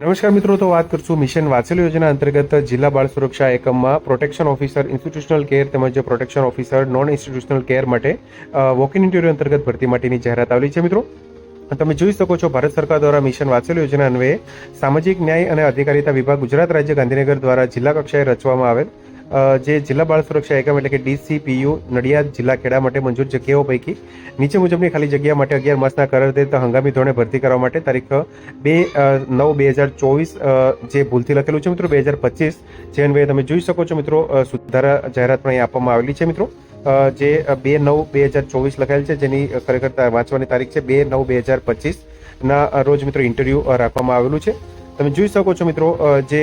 નમસ્કાર મિત્રો, તો વાત કરશું મિશન વાત્સલ્ય યોજના અંતર્ગત જિલ્લા બાળ સુરક્ષા એકમમાં પ્રોટેક્શન ઓફિસર, ઇન્સ્ટિટ્યુશનલ કેર તેમજ protection officer non institutional care માટે વોક ઇન ઇન્ટરવ્યુ અંતર્ગત ભરતી માટેની જાહેરાત આવેલી છે મિત્રો. તમે જોઈ શકો છો, ભારત સરકાર દ્વારા મિશન વાત્સલ્ય યોજના અન્વયે સામાજિક ન્યાય અને અધિકારીતા વિભાગ ગુજરાત રાજ્ય ગાંધીનગર દ્વારા જિલ્લા કક્ષાએ રચવામાં આવેલ જે જિલ્લા બાળ સુરક્ષા એકમ એટલે કે ડીસીપીયુ નડિયાદ જિલ્લા ખેડા માટે મંજૂર જગ્યાઓ પૈકી નીચે મુજબની ખાલી જગ્યા માટે અગિયાર માસના કરાર હંગામી ધોરણે ભરતી કરવા માટે તારીખ બે નવ, બે હજાર ચોવીસ જે ભૂલથી લખેલું છે મિત્રો, બે હજાર પચીસ, જે અન્વયે તમે જોઈ શકો છો મિત્રો સુધારા જાહેરાત પણ અહીં આપવામાં આવેલી છે મિત્રો જે બે, નવ, બે હજાર ચોવીસ લખાયેલ છે, જેની ખરેખર વાંચવાની તારીખ છે બે, નવ, બે હજાર પચીસ ના રોજ મિત્રો ઇન્ટરવ્યૂ રાખવામાં આવેલું છે. તમે જોઈ શકો છો મિત્રો જે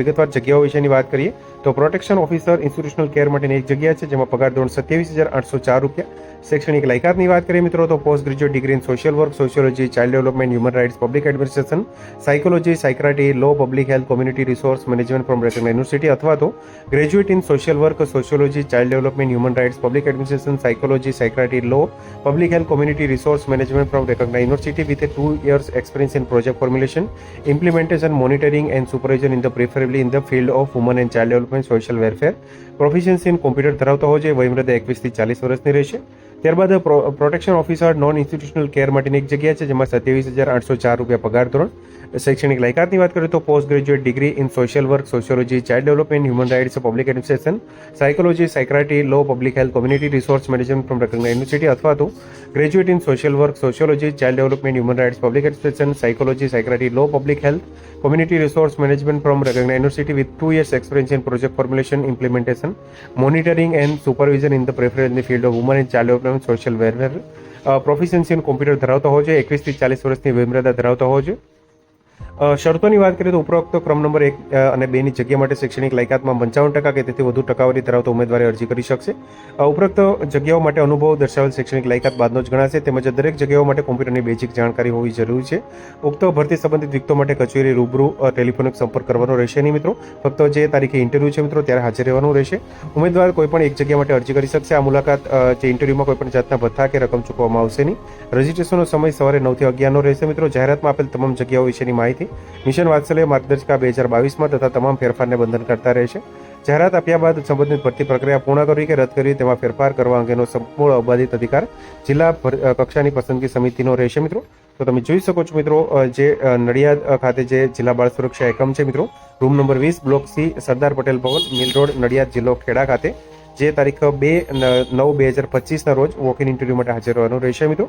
વિગતવાર જગ્યાઓ વિશેની વાત કરીએ, તો પ્રોટેક્શન ઓફિસર ઇન્સ્ટિટ્યુશનલ કેર માટેની એક જગ્યા છે, જેમાં પગાર ધોરણ સત્યાવીસ હજાર આઠસો ચાર રૂપિયા. શૈક્ષણિક લાયકાતની વાત કરીએ મિત્રો, તો post graduate degree in social work sociology child development human rights public administration psychology psychiatry law public health community resource management from recognize university અથવા તો graduate in social work sociology child development human rights public administration psychology psychiatry law public health community resource management from recognize university with two years experience in project formulation implementation, monitoring and supervision in the preferably in the field of women and child development, social welfare. Proficiency in computer ધરાવતા હોવો જોઈએ વયમર્યાદા એકવીસથી ચાલીસ વર્ષની રહેશે. ત્યારબાદ protection officer non institutional care માટેની એક જગ્યા છે, જેમાં સત્યાવીસ હજાર આઠસો ચાર રૂપિયા પગાર ધોરણ. શૈક્ષણિક લાયકાતની વાત કરીએ તો post graduate degree in social work sociology child development human rights public administration psychology psychiatry law public health community resource management from recognize university અથવા તો graduate in social work sociology child development human rights public administration psychology psychiatry law public health management from recognized university with two years experience in project formulation implementation monitoring and supervision in the preference in the field of women and child development social welfare uh, proficiency in computer ધરાવતા હોવો જોઈએ એકવીસથી ચાલીસ વર્ષની વયમર્યાદા ધરાવતા હોવો જોઈએ શરતોની વાત કરીએ તો ઉપરોક્ત ક્રમ નંબર એક અને બેની જગ્યા માટે શૈક્ષણિક લાયકાતમાં પંચાવન ટકા કે તેથી વધુ ટકાવારી ધરાવતા ઉમેદવારે અરજી કરી શકશે. ઉપરોક્ત જગ્યાઓ માટે અનુભવ દર્શાવેલ શૈક્ષણિક લાયકાત બાદનો જ ગણાશે. તેમજ દરેક જગ્યાઓ માટે કોમ્પ્યુટરની બેઝિક જાણકારી હોવી જરૂરી છે. ઉક્ત ભરતી સંબંધિત વિગતો માટે કચેરી રૂબરૂ ટેલિફોનિક સંપર્ક કરવાનો રહેશે નહીં મિત્રો. ફક્ત જે તારીખે ઇન્ટરવ્યૂ છે મિત્રો, ત્યારે હાજર રહેવાનું રહેશે. ઉમેદવાર કોઈપણ એક જગ્યા માટે અરજી કરી શકશે. આ મુલાકાત જે ઇન્ટરવ્યૂમાં કોઈપણ જાતના ભથ્થા કે રકમ ચૂકવવામાં આવશે નહીં. રજિસ્ટ્રેશનનો સમય સવારે નવથી અગિયારનો રહેશે મિત્રો. જાહેરાતમાં આપેલ તમામ જગ્યાઓ વિશેની માહિતી મિશન વાત્સલ્ય માર્ગદર્શિકા બે હજાર બાવીસમાં તથા તમામ ફેરફારને બંધન કરતા રહેશે. જાહેરાત આપ્યા બાદ સંબંધિત ભરતી પ્રક્રિયા પૂર્ણ કરવી કે રદ કરવી તેમાં ફેરફાર કરવા અંગેનો સંપૂર્ણ અબાધિત અધિકાર જિલ્લા કક્ષાની પસંદગી સમિતિનો રહેશે મિત્રો. તો તમે જોઈ શકો છો મિત્રો જે નડિયાદ ખાતે જે જિલ્લા બાળ સુરક્ષા એકમ છે મિત્રો, રૂમ નંબર વીસ, block C, Sardar Patel Bhavan mill road, Nadiad જિલ્લો ખેડા ખાતે, જે તારીખ બે નવ બે હજાર પચીસના રોજ વોક ઇન ઇન્ટરવ્યૂ માટે હાજર રહેવાનું રહેશે મિત્રો.